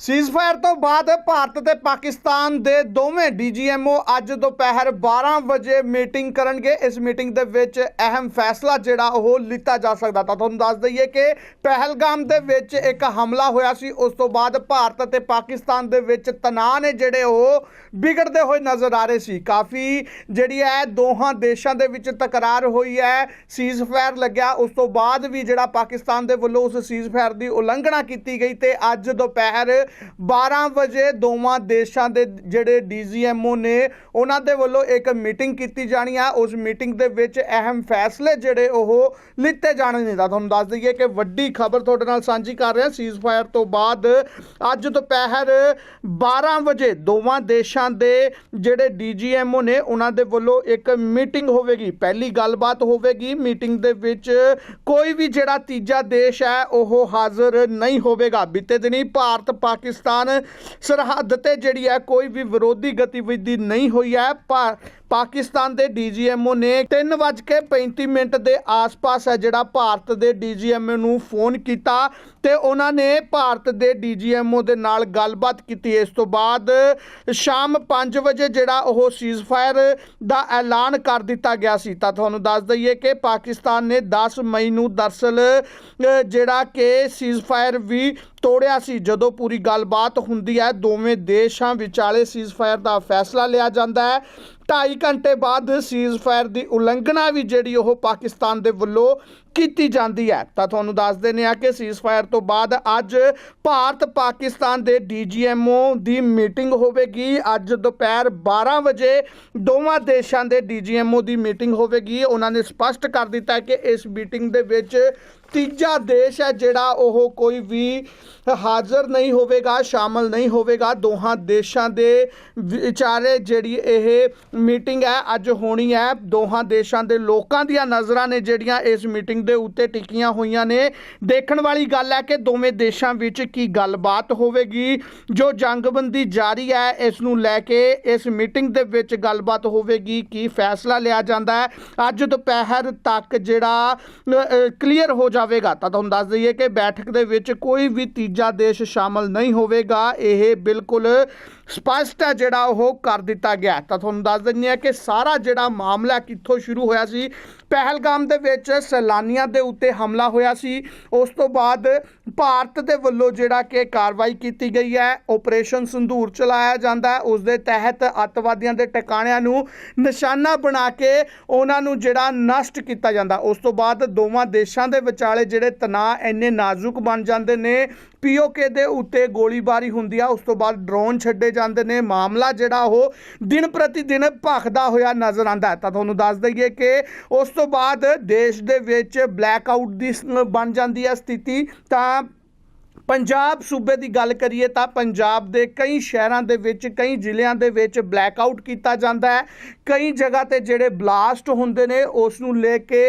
Ceasefire ਤੋਂ ਬਾਅਦ ਭਾਰਤ ਤੇ ਪਾਕਿਸਤਾਨ ਦੇ ਦੋਵੇਂ ਡੀਜੀਐਮਓ ਅੱਜ ਦੁਪਹਿਰ 12 ਵਜੇ ਮੀਟਿੰਗ ਕਰਨਗੇ। ਇਸ ਮੀਟਿੰਗ ਦੇ ਵਿੱਚ ਅਹਿਮ ਫੈਸਲਾ ਜਿਹੜਾ ਉਹ ਲਿੱਤਾ ਜਾ ਸਕਦਾ ਤਾਂ ਤੁਹਾਨੂੰ ਦੱਸ ਦਈਏ ਕਿ ਪਹਿਲਗਾਮ ਦੇ ਵਿੱਚ ਇੱਕ ਹਮਲਾ ਹੋਇਆ ਸੀ। ਉਸ ਤੋਂ ਬਾਅਦ ਭਾਰਤ ਅਤੇ ਪਾਕਿਸਤਾਨ ਦੇ ਵਿੱਚ ਤਣਾਅ ਨੇ ਜਿਹੜੇ ਉਹ ਵਿਗੜਦੇ ਹੋਏ ਨਜ਼ਰ ਆ ਰਹੇ ਸੀ। ਕਾਫੀ ਜਿਹੜੀ ਹੈ ਦੋਹਾਂ ਦੇਸ਼ਾਂ ਦੇ ਵਿੱਚ ਤਕਰਾਰ ਹੋਈ ਹੈ। ਸੀਜ਼ਫਾਇਰ ਲੱਗਿਆ। ਉਸ ਤੋਂ ਬਾਅਦ ਵੀ ਜਿਹੜਾ ਪਾਕਿਸਤਾਨ ਦੇ ਵੱਲੋਂ ਉਸ ਸੀਜ਼ਫਾਇਰ ਦੀ ਉਲੰਘਣਾ ਕੀਤੀ ਗਈ ਤੇ ਅੱਜ ਦੁਪਹਿਰ 12 ਵਜੇ ਦੋਵਾਂ ਦੇਸ਼ਾਂ ਦੇ ਜਿਹੜੇ ਡੀਜੀਐਮਓ ਨੇ, ਉਹਨਾਂ ਦੇ ਵੱਲੋਂ ਇੱਕ ਮੀਟਿੰਗ ਕੀਤੀ ਜਾਣੀ ਆ। ਉਸ ਮੀਟਿੰਗ ਦੇ ਵਿੱਚ ਅਹਿਮ ਫੈਸਲੇ ਜਿਹੜੇ ਉਹ ਲਿੱਤੇ ਜਾਣੇ ਨੇ। ਤਾਂ ਤੁਹਾਨੂੰ ਦੱਸ ਦਈਏ ਕਿ ਵੱਡੀ ਖਬਰ ਤੁਹਾਡੇ ਨਾਲ ਸਾਂਝੀ ਕਰ ਰਿਹਾ। ਹਾਂ ਸੀਜ਼ਫਾਇਰ ਤੋਂ ਬਾਅਦ ਅੱਜ ਦੁਪਹਿਰ 12 ਵਜੇ ਦੋਵਾਂ ਦੇਸ਼ਾਂ ਦੇ ਜਿਹੜੇ ਡੀਜੀਐਮਓ ਨੇ, ਉਹਨਾਂ ਦੇ ਵੱਲੋਂ ਇੱਕ ਮੀਟਿੰਗ ਹੋਵੇਗੀ। ਪਹਿਲੀ ਗੱਲਬਾਤ ਹੋਵੇਗੀ। ਮੀਟਿੰਗ ਦੇ ਵਿੱਚ ਕੋਈ ਵੀ ਜਿਹੜਾ ਤੀਜਾ ਦੇਸ਼ ਹੈ, ਉਹ ਹਾਜ਼ਰ ਨਹੀਂ ਹੋਵੇਗਾ। ਬੀਤੇ ਦਿਨੀ ਭਾਰਤ ਪਾਕਿਸਤਾਨ ਸਰਹੱਦ ਤੇ ਜਿਹੜੀ ਹੈ ਕੋਈ ਵੀ ਵਿਰੋਧੀ ਗਤੀਵਿਧੀ ਨਹੀਂ ਹੋਈ ਹੈ ਭਾ- ਪਾਕਿਸਤਾਨ ਦੇ ਡੀਜੀਐਮਓ ਨੇ 3:35 ਮਿੰਟ ਦੇ ਆਸ-ਪਾਸ ਹੈ ਜਿਹੜਾ ਭਾਰਤ ਦੇ ਡੀਜੀਐਮਓ ਨੂੰ ਫੋਨ ਕੀਤਾ ਤੇ ਉਹਨਾਂ ਨੇ ਭਾਰਤ ਦੇ ਡੀਜੀਐਮਓ ਦੇ ਨਾਲ ਗੱਲਬਾਤ ਕੀਤੀ। ਇਸ ਤੋਂ ਬਾਅਦ ਸ਼ਾਮ 5 ਵਜੇ ਜਿਹੜਾ ਉਹ ਸੀਜ਼ਫਾਇਰ ਦਾ ਐਲਾਨ ਕਰ ਦਿੱਤਾ ਗਿਆ ਸੀ। ਤਾਂ ਤੁਹਾਨੂੰ ਦੱਸ ਦਈਏ ਕਿ ਪਾਕਿਸਤਾਨ ਨੇ 10 ਮਈ ਨੂੰ ਦਰਸਲ ਜਿਹੜਾ ਕਿ ਸੀਜ਼ਫਾਇਰ ਵੀ ਤੋੜਿਆ ਸੀ। ਜਦੋਂ ਪੂਰੀ ਗੱਲਬਾਤ ਹੁੰਦੀ ਹੈ, ਦੋਵੇਂ ਦੇਸ਼ਾਂ ਵਿਚਾਲੇ ਸੀਜ਼ਫਾਇਰ ਦਾ ਫੈਸਲਾ ਲਿਆ ਜਾਂਦਾ ਹੈ। 2.5 ਘੰਟੇ ਬਾਅਦ ਸੀਜ਼ਫਾਇਰ ਦੀ ਉਲੰਘਣਾ ਵੀ ਜਿਹੜੀ ਉਹ ਪਾਕਿਸਤਾਨ ਦੇ ਵੱਲੋਂ ਕੀਤੀ ਜਾਂਦੀ ਹੈ। ਤਾਂ ਤੁਹਾਨੂੰ ਦੱਸ ਦਿੰਦੇ ਆ ਕਿ ਸੀਜ਼ਫਾਇਰ ਤੋਂ ਬਾਅਦ ਅੱਜ ਭਾਰਤ ਪਾਕਿਸਤਾਨ ਦੇ ਡੀਜੀਐਮਓ ਦੀ ਮੀਟਿੰਗ ਹੋਵੇਗੀ। ਅੱਜ ਦੁਪਹਿਰ 12 ਵਜੇ ਦੋਵਾਂ ਦੇਸ਼ਾਂ ਦੇ ਡੀਜੀਐਮਓ ਦੀ ਮੀਟਿੰਗ ਹੋਵੇਗੀ। ਉਹਨਾਂ ਨੇ ਸਪਸ਼ਟ ਕਰ ਦਿੱਤਾ ਕਿ ਇਸ ਮੀਟਿੰਗ ਦੇ ਵਿੱਚ ਤੀਜਾ ਦੇਸ਼ ਹੈ ਜਿਹੜਾ ਉਹ ਕੋਈ ਵੀ ਹਾਜ਼ਰ ਨਹੀਂ ਹੋਵੇਗਾ, ਸ਼ਾਮਲ ਨਹੀਂ ਹੋਵੇਗਾ। ਦੋਹਾਂ ਦੇਸ਼ਾਂ ਦੇ ਵਿਚਾਰੇ ਜਿਹੜੀ ਇਹ ਮੀਟਿੰਗ ਹੈ, ਅੱਜ ਹੋਣੀ ਹੈ। ਦੋਹਾਂ ਦੇਸ਼ਾਂ ਦੇ ਲੋਕਾਂ ਦੀਆਂ ਨਜ਼ਰਾਂ ਨੇ ਜਿਹੜੀਆਂ ਇਸ ਮੀਟਿੰਗ ਦੇ ਉੱਤੇ ਟਿਕੀਆਂ ਹੋਈਆਂ ਨੇ। ਦੇਖਣ ਵਾਲੀ ਗੱਲ ਹੈ ਕਿ ਦੋਵੇਂ ਦੇਸ਼ਾਂ ਵਿੱਚ ਕੀ ਗੱਲਬਾਤ ਹੋਵੇਗੀ। ਜੋ ਜੰਗਬੰਦੀ ਜਾਰੀ ਹੈ, ਇਸ ਨੂੰ ਲੈ ਕੇ ਇਸ ਮੀਟਿੰਗ ਦੇ ਵਿੱਚ ਗੱਲਬਾਤ ਹੋਵੇਗੀ, ਕੀ ਫੈਸਲਾ ਲਿਆ ਜਾਂਦਾ ਹੈ। ਅੱਜ ਦੁਪਹਿਰ ਤੱਕ ਜਿਹੜਾ ਕਲੀਅਰ ਹੋ ਜਾਵੇਗਾ। ਤਾਂ ਤੁਹਾਨੂੰ ਦੱਸ ਦਈਏ ਕਿ ਬੈਠਕ ਦੇ ਵਿੱਚ ਕੋਈ ਵੀ ਤੀਜਾ ਦੇਸ਼ ਸ਼ਾਮਲ ਨਹੀਂ ਹੋਵੇਗਾ। ਇਹ ਬਿਲਕੁਲ ਸਪਸ਼ਟ ਹੈ ਜਿਹੜਾ ਉਹ ਕਰ ਦਿੱਤਾ ਗਿਆ ਤਾਂ ਤੁਹਾਨੂੰ ਦੱਸ ਦਿੰਦੇ ਆ ਕਿ ਸਾਰਾ ਜਿਹੜਾ ਮਾਮਲਾ ਕਿੱਥੋਂ ਸ਼ੁਰੂ ਹੋਇਆ ਸੀ ਪਹਿਲਗਾਮ ਦੇ ਵਿੱਚ ਸੈਲਾਨੀਆਂ ਦੇ ਉੱਤੇ ਹਮਲਾ ਹੋਇਆ ਸੀ। ਉਸ ਤੋਂ ਬਾਅਦ ਭਾਰਤ ਦੇ ਵੱਲੋਂ ਜਿਹੜਾ ਕਿ ਕਾਰਵਾਈ ਕੀਤੀ ਗਈ ਹੈ ਆਪਰੇਸ਼ਨ ਸੰਧੂਰ ਚਲਾਇਆ ਜਾਂਦਾ ਉਸ ਦੇ ਤਹਿਤ ਅੱਤਵਾਦੀਆਂ ਦੇ ਟਿਕਾਣਿਆਂ ਨੂੰ ਨਿਸ਼ਾਨਾ ਬਣਾ ਕੇ ਉਹਨਾਂ ਨੂੰ ਜਿਹੜਾ ਨਸ਼ਟ ਕੀਤਾ ਜਾਂਦਾ। ਉਸ ਤੋਂ ਬਾਅਦ ਦੋਵਾਂ ਦੇਸ਼ਾਂ ਦੇ ਵਿਚਾਲੇ ਜਿਹੜੇ ਤਣਾਅ ਇੰਨੇ ਨਾਜ਼ੁਕ ਬਣ ਜਾਂਦੇ ਨੇ ਪੀਓਕੇ ਦੇ ਉੱਤੇ ਗੋਲੀਬਾਰੀ ਹੁੰਦੀ ਆ। ਉਸ ਤੋਂ ਬਾਅਦ ਡਰੋਨ ਛੱਡੇ ਜਾਂਦੇ ਨੇ। ਮਾਮਲਾ ਜਿਹੜਾ ਉਹ ਦਿਨ ਪ੍ਰਤੀ ਦਿਨ ਭਖਦਾ ਹੋਇਆ ਨਜ਼ਰ ਆਂਦਾ ਤਾਂ ਤੁਹਾਨੂੰ ਦੱਸ ਦਈਏ ਕਿ ਉਸ ਤੋਂ ਤੋਂ ਬਾਅਦ ਦੇਸ਼ ਦੇ ਵਿੱਚ ਬਲੈਕ ਆਊਟ ਦੀ ਬਣ ਜਾਂਦੀ ਹੈ ਸਥਿਤੀ। ਤਾਂ ਪੰਜਾਬ ਸੂਬੇ ਦੀ ਗੱਲ ਕਰੀਏ ਤਾਂ ਪੰਜਾਬ ਦੇ ਕਈ ਸ਼ਹਿਰਾਂ ਦੇ ਵਿੱਚ, ਕਈ ਜ਼ਿਲ੍ਹਿਆਂ ਦੇ ਵਿੱਚ ਬਲੈਕ ਆਊਟ ਕੀਤਾ ਜਾਂਦਾ ਹੈ। ਕਈ ਜਗ੍ਹਾ ਤੇ ਜਿਹੜੇ ਬਲਾਸਟ ਹੁੰਦੇ ਨੇ ਉਸ ਨੂੰ ਲੈ ਕੇ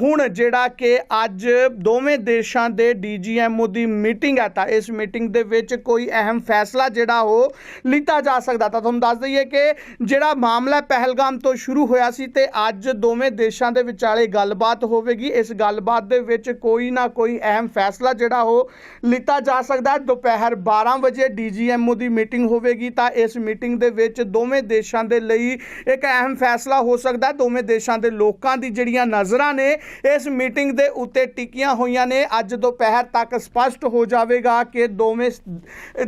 ਹੁਣ ਜਿਹੜਾ ਕਿ ਅੱਜ ਦੋਵੇਂ ਦੇਸ਼ਾਂ ਦੇ ਡੀਜੀਐਮਓ ਦੀ ਮੀਟਿੰਗ ਹੈ ਤਾਂ ਇਸ ਮੀਟਿੰਗ ਦੇ ਵਿੱਚ ਕੋਈ ਅਹਿਮ ਫੈਸਲਾ ਜਿਹੜਾ ਉਹ ਲਿੱਤਾ ਜਾ ਸਕਦਾ। ਤਾਂ ਤੁਹਾਨੂੰ ਦੱਸ ਦਈਏ ਕਿ ਜਿਹੜਾ ਮਾਮਲਾ ਪਹਿਲਗਾਮ ਤੋਂ ਸ਼ੁਰੂ ਹੋਇਆ ਸੀ ਤੇ ਅੱਜ ਦੋਵੇਂ ਦੇਸ਼ਾਂ ਦੇ ਵਿਚਾਲੇ ਗੱਲਬਾਤ ਹੋਵੇਗੀ। ਇਸ ਗੱਲਬਾਤ ਦੇ ਵਿੱਚ ਕੋਈ ਨਾ ਕੋਈ ਅਹਿਮ ਫੈਸਲਾ ਜਿਹੜਾ ਉਹ ਲਿੱਤਾ ਜਾ ਸਕਦਾ। ਦੁਪਹਿਰ 12 ਵਜੇ ਡੀਜੀਐਮਓ ਦੀ ਮੀਟਿੰਗ ਹੋਵੇਗੀ ਤਾਂ ਇਸ ਮੀਟਿੰਗ ਦੇ ਵਿੱਚ ਦੋਵੇਂ ਦੇਸ਼ਾਂ ਦੇ ਲਈ ਇੱਕ ਅਹਿਮ ਫੈਸਲਾ ਹੋ ਸਕਦਾ ਦੋਵੇਂ ਦੇਸ਼ਾਂ ਦੇ ਲੋਕਾਂ ਦੀ ਜਿਹੜੀਆਂ ਨਜ਼ਰਾਂ ਨੇ, ਇਸ ਮੀਟਿੰਗ ਦੇ ਉੱਤੇ ਟਿਕੀਆਂ ਹੋਈਆਂ ਨੇ। ਅੱਜ ਦੁਪਹਿਰ ਤੱਕ ਸਪਸ਼ਟ ਹੋ ਜਾਵੇਗਾ ਕਿ ਦੋਵੇਂ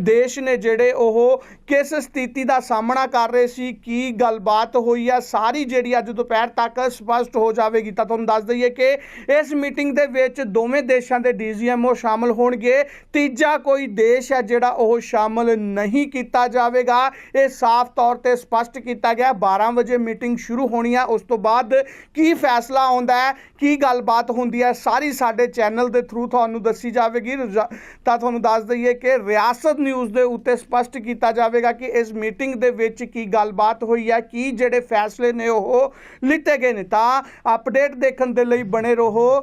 ਦੇਸ਼ ਨੇ ਜਿਹੜੇ ਉਹ ਕਿਸ ਸਥਿਤੀ ਦਾ ਸਾਹਮਣਾ ਕਰ ਰਹੇ ਸੀ, ਕੀ ਗੱਲਬਾਤ ਹੋਈ ਹੈ, ਸਾਰੀ ਜਿਹੜੀ ਅੱਜ ਦੁਪਹਿਰ ਤੱਕ ਸਪਸ਼ਟ ਹੋ ਜਾਵੇਗੀ। ਤਾਂ ਤੁਹਾਨੂੰ ਦੱਸ ਦਈਏ ਕਿ ਇਸ ਮੀਟਿੰਗ ਦੇ ਵਿੱਚ ਦੋਵੇਂ ਦੇਸ਼ਾਂ ਦੇ ਡੀਜੀਐਮਓ ਸ਼ਾਮਲ ਹੋਣਗੇ। ਤੀਜਾ ਕੋਈ ਦੇਸ਼ ਹੈ ਜਿਹੜਾ ਉਹ ਸ਼ਾਮਲ ਨਹੀਂ ਕੀਤਾ ਜਾਵੇਗਾ। ਇਹ ਸਾਫ਼ ਤੌਰ ਤੇ ਸਪਸ਼ਟ ਕੀਤਾ ਗਿਆ। 12 ਵਜੇ ਮੀਟਿੰਗ ਸ਼ੁਰੂ ਹੋਣੀ ਹੈ ਉਸ ਤੋਂ ਬਾਅਦ ਕੀ ਫੈਸਲਾ ਆਉਂਦਾ ਹੈ, ਕੀ ਗੱਲਬਾਤ ਹੁੰਦੀ ਹੈ, ਸਾਰੀ ਸਾਡੇ ਚੈਨਲ ਦੇ ਥਰੂ ਤੁਹਾਨੂੰ ਦੱਸੀ ਜਾਵੇਗੀ। ਰਜਾ- ਤਾਂ ਤੁਹਾਨੂੰ ਦੱਸ ਦਈਏ ਕਿ ਰਿਆਸਤ ਨਿਊਜ਼ ਦੇ ਉੱਤੇ ਸਪਸ਼ਟ ਕੀਤਾ ਜਾਵੇਗਾ ਕਿ ਇਸ ਮੀਟਿੰਗ ਦੇ ਵਿੱਚ ਕੀ ਗੱਲਬਾਤ ਹੋਈ ਹੈ, ਕੀ ਜਿਹੜੇ ਫੈਸਲੇ ਨੇ ਉਹ ਲਿੱਤੇ ਗਏ ਨੇ। ਤਾਂ ਅਪਡੇਟ ਦੇਖਣ ਦੇ ਲਈ ਬਣੇ ਰਹੋ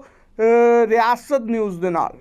ਰਿਆਸਤ ਨਿਊਜ਼ ਦੇ ਨਾਲ।